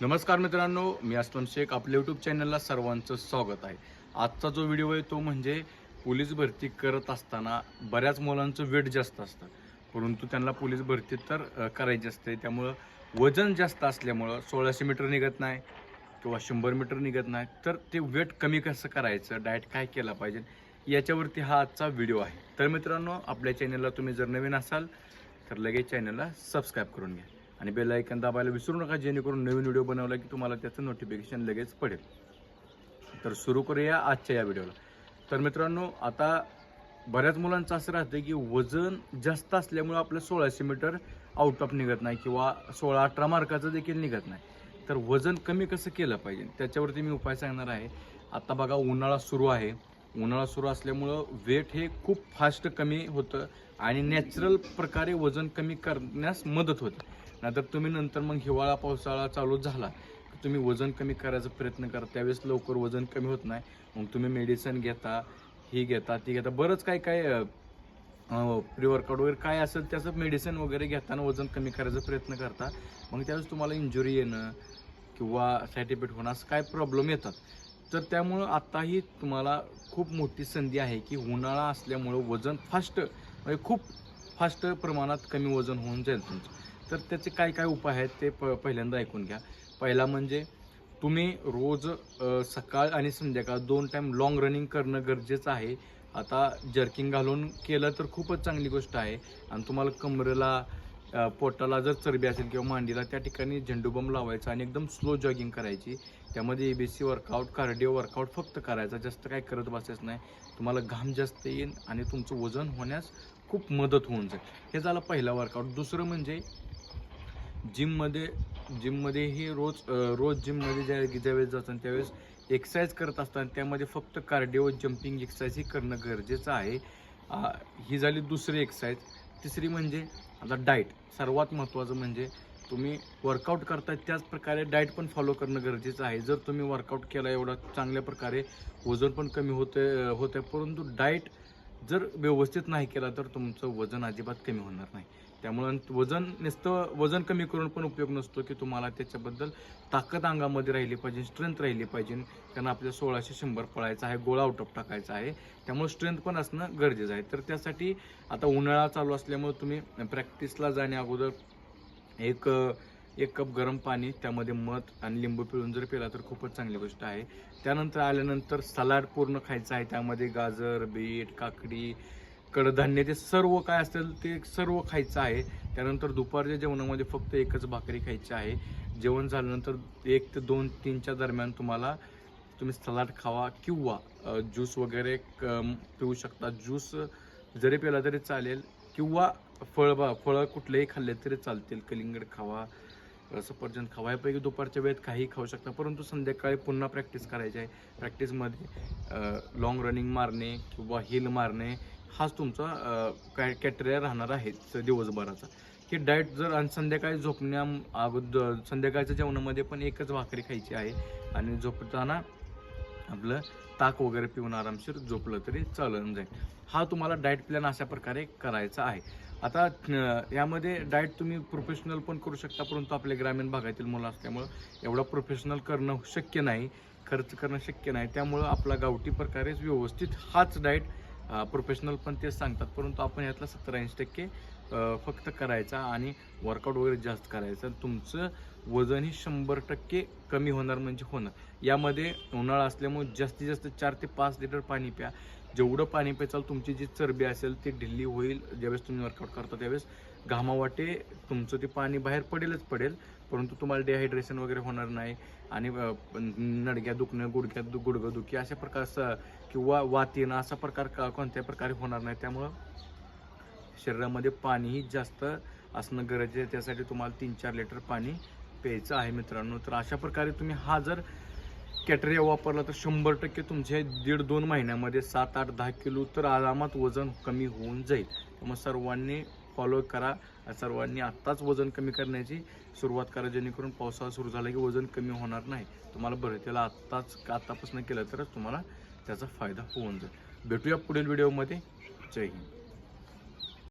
नमस्कार मित्रांनो मी अस्लम शेख. आपल्या यूट्यूब चॅनलला सर्वांचं स्वागत आहे. आजचा जो व्हिडिओ आहे तो म्हणजे पोलीस भरती करत असताना बऱ्याच मुलांचं वेट जास्त असतं. परंतु त्यांना पोलीस भरती तर करायची असते. त्यामुळं वजन जास्त असल्यामुळं सोळाशे मीटर निघत नाही किंवा शंभर मीटर निघत नाही. तर ते वेट कमी कसं करायचं डाएट काय केला पाहिजे याच्यावरती हा आजचा व्हिडिओ आहे. तर मित्रांनो आपल्या चॅनलला तुम्ही जर नवीन असाल तर लगेच चॅनलला सबस्क्राईब करून घ्या. आणि बेल आयकन दाबायला विसरू नका जेणेकरून नवीन व्हिडिओ बनवला की तुम्हाला त्याचं नोटिफिकेशन लगेच पडेल. तर सुरू करूया आजच्या या व्हिडिओला तर मित्रांनो आता बऱ्याच मुलांचं असं राहतं की वजन जास्त असल्यामुळे आपलं सोळाशे मीटर आउट ऑफ निघत नाही किंवा सोळा अठरा मार्काचं देखील निघत नाही. तर वजन कमी कसं केलं पाहिजे? त्याच्यावरती मी उपाय सांगणार आहे. आता बघा उन्हाळा सुरू आहे. उन्हाळा सुरू असल्यामुळं वेट हे खूप फास्ट कमी होतं आणि नॅचरल प्रकारे वजन कमी करण्यास मदत होते. नाहीतर तुम्ही नंतर मग हिवाळा पावसाळा चालू झाला की तुम्ही वजन कमी करायचा प्रयत्न करा. त्यावेळेस लवकर वजन कमी होत नाही. मग तुम्ही मेडिसिन घेता ही घेता ती घेता. बरंच काय काय प्रिवर्कआउट वगैरे काय असेल त्याचं मेडिसिन वगैरे घेताना वजन कमी करायचा प्रयत्न करता. मग त्यावेळेस तुम्हाला इंजुरी येणं किंवा साईड इफेक्ट होणं असं काय प्रॉब्लेम येतात. तर त्यामुळं आत्ताही तुम्हाला खूप मोठी संधी आहे की उन्हाळा असल्यामुळं वजन फास्ट म्हणजे खूप फास्ट प्रमाणात कमी वजन होऊन जाईल तुमचं. तर त्याचे काय काय उपाय आहेत ते प पहिल्यांदा ऐकून घ्या. पहिला म्हणजे तुम्ही रोज सकाळ आणि संध्याकाळ दोन टाईम लॉंग रनिंग करणं गरजेचं आहे. आता जर्किंग घालून केलं तर खूपच चांगली गोष्ट आहे. आणि तुम्हाला कमरेला पोटाला जर चरबी असेल किंवा मांडीला त्या ठिकाणी झेंडूबम लावायचा आणि एकदम स्लो जॉगिंग करायची. त्यामध्ये A B C workout cardio workout फक्त करायचा जास्त काय करत बसायचं नाही. तुम्हाला घाम जास्त येईल आणि तुमचं वजन होण्यास खूप मदत होऊन जाईल. हे झालं पहिला वर्कआउट दुसरं म्हणजे जिममध्ये जिममध्येही रोज रोज जिममध्ये ज्या ज्यावेळेस जातात त्यावेळेस एक्सरसाइज करत असताना त्यामध्ये फक्त कार्डिओ जम्पिंग एक्सरसाइज ही करणं गरजेचं आहे. ही झाली दुसरी एक्सरसाइज तिसरी म्हणजे आता डाएट सर्वात महत्त्वाचं म्हणजे तुम्ही वर्कआउट करता त्याच प्रकारे डाएट पण फॉलो करणं गरजेचं आहे. जर तुम्ही वर्कआउट केला एवढा चांगल्या प्रकारे वजन पण कमी होते होते परंतु डाएट जर व्यवस्थित नाही केला तर तुमचं वजन अजिबात कमी होणार नाही. त्यामुळं वजन नुसतं वजन कमी करून पण उपयोग नसतो की तुम्हाला त्याच्याबद्दल ताकद अंगामध्ये राहिली पाहिजे स्ट्रेंथ राहिली पाहिजे. कारण आपल्या सोळाशे शंभर पळायचा आहे गोळा आउट ऑफ टाकायचा आहे. त्यामुळे स्ट्रेंथ पण असणं गरजेचं आहे. तर त्यासाठी आता उन्हाळा चालू असल्यामुळे तुम्ही प्रॅक्टिसला जाण्या अगोदर एक एक कप गरम पाणी त्यामध्ये मध आणि लिंबू पिळून जर पिला तर खूपच चांगली गोष्ट आहे. त्यानंतर आल्यानंतर सलाड पूर्ण खायचं आहे. त्यामध्ये गाजर बीट काकडी कडधान्य ते सर्व काय असेल ते सर्व खायचं आहे. त्यानंतर दुपारच्या जेवणामध्ये फक्त एकच भाकरी खायची आहे. जेवण झाल्यानंतर एक ते दोन तीनच्या दरम्यान तुम्हाला तुम्ही सलाड खावा किंवा ज्यूस वगैरे क- पिऊ शकता. ज्यूस जरी पिला तरी चालेल किंवा फळ बा फळं कुठलेही खाल्ले तरी चालतील. कलिंगड खावा अ, सफरचंद खावा. यापैकी दुपारच्या वेळेत काही खाऊ शकता. परंतु संध्याकाळी पुन्हा प्रॅक्टिस करायची आहे. प्रॅक्टिसमध्ये लॉंग रनिंग मारणे किंवा हिल मारणे हाच तुमचा काय कॅटेरिया राहणार आहे दिवसभराचा. की डाएट जर आणि संध्याकाळी झोपण्या अगोदर संध्याकाळच्या जेवणामध्ये पण एकच भाकरी खायची आहे आणि झोपताना आपलं ताक वगैरे पिऊन आरामशीर झोपलं तरी चालून जाईल. हा तुम्हाला डाएट प्लॅन अशा प्रकारे करायचा आहे. आता यामध्ये डाएट तुम्ही प्रोफेशनल पण करू शकता परंतु आपल्या ग्रामीण भागातील मुलं असल्यामुळं एवढा प्रोफेशनल करणं शक्य नाही खर्च करणं शक्य नाही. त्यामुळं आपला गावठी प्रकारेच व्यवस्थित हाच डाएट प्रोफेशनल पण तेच सांगतात परंतु आपण यातला सत्तर ऐंशी टक्के फक्त करायचा आणि वर्कआउट वगैरे जास्त करायचं. तुमचं वजनही शंभर टक्के कमी होणार म्हणजे होणार. यामध्ये उन्हाळा असल्यामुळे जास्तीत जास्त चार ते पाच लिटर पाणी प्या. जेवढं पाणी प्याचाल तुमची जी चरबी असेल ती ढिल्ली होईल ज्यावेळेस तुम्ही वर्कआउट करता त्यावेळेस. घामावाटे तुमचं ते पाणी बाहेर पडेलच पडेल. परंतु तुम्हाला डिहायड्रेशन वगैरे होणार नाही आणि नडक्या नडग्या दुखणं गुडघ्यात दु गुडघं दुखी अशा प्रकारचं किंवा वात येणं असा प्रकार का कोणत्याही प्रकारे होणार नाही. त्यामुळं शरीरामध्ये पाणीही जास्त असणं गरजेचं आहे. त्यासाठी तुम्हाला तीन चार लिटर पाणी प्यायचं आहे मित्रांनो. तर अशा प्रकारे तुम्ही हा जर कॅटरिया वापरला तर शंभर टक्के तुमचे दीड दोन महिन्यामध्ये सात आठ दहा किलो तर आरामात वजन कमी होऊन जाईल. त्यामुळे सर्वांनी फॉलो करा. सर्वांनी आत्ताच वजन कमी करण्याची सुरुवात करा जेणेकरून पावसाळा सुरू झाला की वजन कमी होणार नाही. तुम्हाला बरं त्याला आत्ताच आत्तापासून केलं तरच तुम्हाला त्याचा फायदा होऊन जाईल. भेटूया पुढील व्हिडिओमध्ये जय हिंद.